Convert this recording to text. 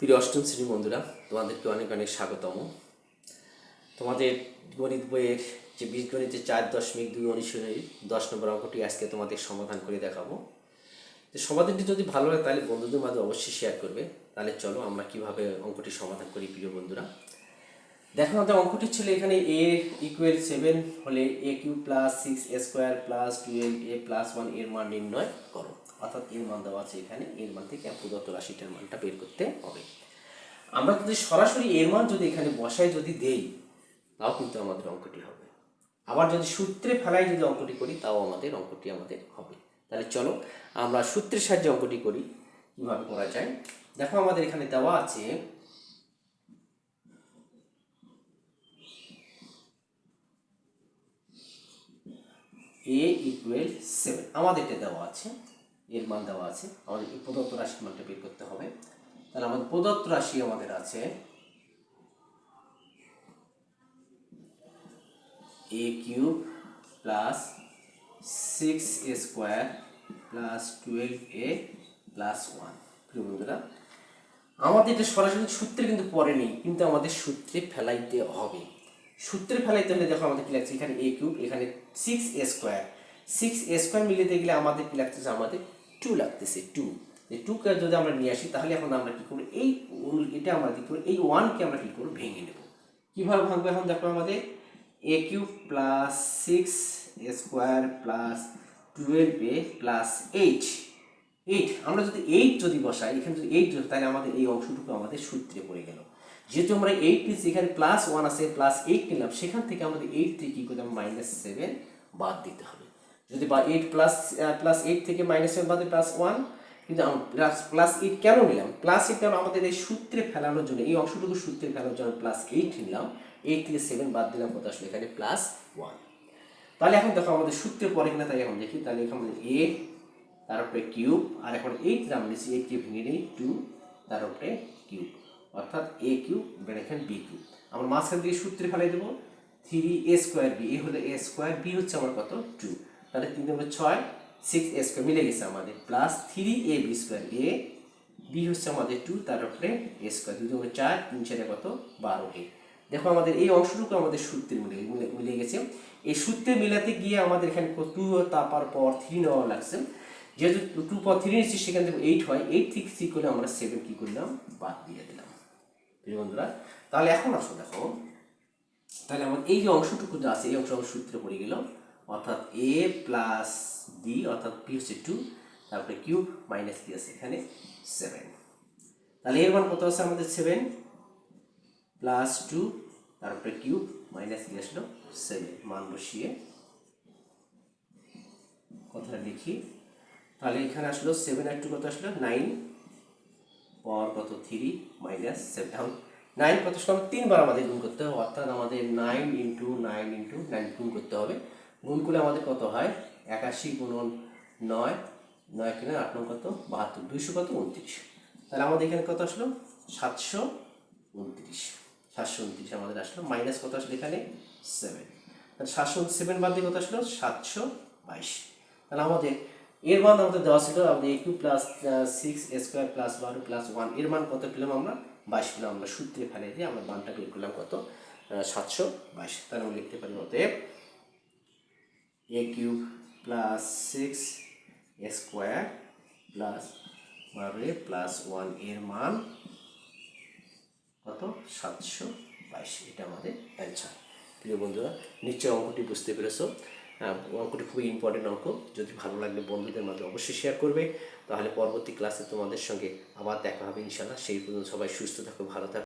প্রিয় অষ্টম শ্রেণি বন্ধুরা, তোমাদেরকে অনেক অনেক স্বাগতম। তোমাদের গণিত বইয়ের যে বীজগণিতের চার দশমিক দুই অনুশীলনী দশ নম্বর অঙ্কটি আজকে তোমাদের সমাধান করে দেখাবো। তো সমাধানটি যদি ভালো হয়, তাহলে বন্ধুদের মাঝে অবশ্যই শেয়ার করবে। তাহলে চলো আমরা কীভাবে অঙ্কটি সমাধান করি, প্রিয় বন্ধুরা। দেখো আমাদের অঙ্কটি ছিল এখানে এ ইকুয়াল সেভেন হলে A cube plus six A square plus twelve A plus ওয়ানের মান নির্ণয় করো। অর্থাৎ এর মান দেওয়া আছে এখানে, এর মান থেকে প্রদত্ত রাশিটার মানটা বের করতে হবে। আমরা যদি সরাসরি এর মান যদি এখানে বসায় যদি দেই, তাও কিন্তু আমাদের অঙ্কটি হবে। আবার যদি সূত্রে ফেলাই যদি অঙ্কটি করি, তাও আমাদের অঙ্কটি আমাদের হবে। তাহলে চলো আমরা সূত্রের সাহায্যে অঙ্কটি করি, কীভাবে করা যায়। দেখো আমাদের এখানে দেওয়া আছে এ ইকুয়াল সেভেন আমাদেরকে দেওয়া আছে, এর মান দেওয়া আছে। আমাদের এই প্রদত্ত রাশির মানটা বের করতে হবে। তাহলে আমাদের প্রদত্ত রাশি আমাদের আছে A cube plus six A square plus twelve A plus one প্রিয় বন্ধুরা, আমাদের এটা সরাসরি সূত্রে কিন্তু পরে নেই, কিন্তু আমাদের সূত্রে ফেলাইতে হবে। সূত্রে ফেলাইতে হলে দেখো আমাদের কি লাগছে? এখানে এ কিউব এখানে six A square six A square মিলিয়ে গেলে আমাদের কি লাগতেছে? আমাদের টু লাগতেছে টু এই টুকে যদি আমরা নিয়ে আসি, তাহলে এখন আমরা কি করব? এই এটা আমরা কি করব? এই ওয়ানকে আমরা কি করব? ভেঙে নেব। কীভাবে ভাঙবো? এখন দেখো আমাদের A cube plus six square plus twelve A plus eight eight আমরা যদি এইট যদি বসাই, এখানে যদি এইট তাহলে আমাদের এই অংশটুকু আমাদের সূত্রে পড়ে গেল। যেহেতু আমরা এইট নিচ্ছি এখানে প্লাস ওয়ান আছে প্লাস এইট নিলাম, সেখান থেকে আমাদের এইট থেকে কী করতে মাইনাস সেভেন বাদ দিতে হবে। যদি বা এইট প্লাস প্লাস এইট থেকে মাইনাস সেভেন বাদে প্লাস ওয়ান কিন্তু প্লাস প্লাস এইট কেন নিলাম? প্লাস এইট কারণ আমাদের এই সূত্রে ফেলানোর জন্য, এই অংশটুকু সূত্রে ফেলানোর জন্য প্লাস এইট নিলাম। এইট থেকে সেভেন বাদ দিলাম, কত আসলে এখানে? প্লাস ওয়ান তাহলে এখন দেখো আমাদের সূত্রে পরে কিনা, তাই এখন দেখি। তাহলে এখানে এ তার উপরে কিউব আর এখন এইট দাম নিচ্ছি এইট কে ভেঙে নেই টু তার উপরে কিউব অর্থাৎ এ কিউ এখানে বি কিউ আমরা মাঝখান থেকে সূত্রে ফেলাই দেবো। Three A square B A হলো এ স্কোয়ার বি হচ্ছে আমার কত? টু তাহলে তিন নম্বর ছয় সিক্স এ স্কোয়ার মিলে গেছে আমাদের। Plus three A B square A B হচ্ছে আমাদের টু তার উপরে এ স্কোয়ার দুই নম্বর চার, তিন চারে কত? বারো এ দেখো আমাদের এই অংশটুকু আমাদের সূত্রে মিলে মিলে মিলে গেছে। এই সূত্রে মিলাতে গিয়ে আমাদের এখানে টু তারপর পর থ্রি নেওয়া লাগছে। যেহেতু টু পর থ্রি নিচ্ছি সেখান থেকে এইট হয়। এইট থেকে থ্রি করে আমরা সেভেন কী করলাম? বাদ দিয়ে দিলাম। প্রিয় বন্ধুরা, তাহলে এখন আসো, দেখো। তাহলে আমার এই যে অংশটুকু যা আছে, এই অংশ আমার সূত্রে পড়ে গেল, অর্থাৎ এ প্লাস বি অর্থাৎ পি হচ্ছে টু তারপরে কিউব মাইনাস বি আছে এখানে সেভেন তাহলে এর মান কত আছে আমাদের সেভেন প্লাস টু তারপরে কিউব মাইনাস বি আসলো সেভেন মান বসিয়ে কথাটা লিখি। তাহলে এখানে আসলো সেভেন আর টু কত আসলো? নাইন পর কত? থ্রি মাইনাস সেভেন নাইন কত? সময় তিনবার আমাদের গুণ করতে হবে। অর্থাৎ আমাদের nine into nine into nine গুণ করতে হবে। গুণ করলে আমাদের কত হয়? একাশি গুণন নয়। নয় কিনা আট নয় কত? বাহাত্তর। দুইশো কত? উনত্রিশ। তাহলে আমাদের এখানে কত আসলো? সাতশো উনত্রিশ। সাতশো উনত্রিশ আমাদের আসলো। মাইনাস কত আসলো এখানে? সেভেন তাহলে সাতশো সেভেন বাদ দিয়ে কত আসলো? সাতশো বাইশ। তাহলে আমাদের এর মান আমাদের দেওয়া ছিল আমাদের cube plus six square plus বারো প্লাস ওয়ানের মান কত পেলাম আমরা? বাইশ পেলাম। আমরা সূত্রে ফেলে দিয়ে আমরা মানটা বের করলাম কত? সাতশো বাইশ। তাহলে আমরা লিখতে পারি অতএব A cube plus six square plus বারো প্লাস ওয়ানের মান কত? সাতশো বাইশ। এটা আমাদের অ্যান্সার প্রিয় বন্ধুরা নিশ্চয়ই অঙ্কটি বুঝতে পেরেছ। অঙ্কটি খুবই ইম্পর্টেন্ট অঙ্ক। যদি ভালো লাগলে বন্ধুদের মাঝে অবশ্যই শেয়ার করবে। তাহলে পরবর্তী ক্লাসে তোমাদের সঙ্গে আবার দেখা হবে ইনশাল্লাহ সেই পর্যন্ত সবাই সুস্থ থাকো, ভালো থাকো।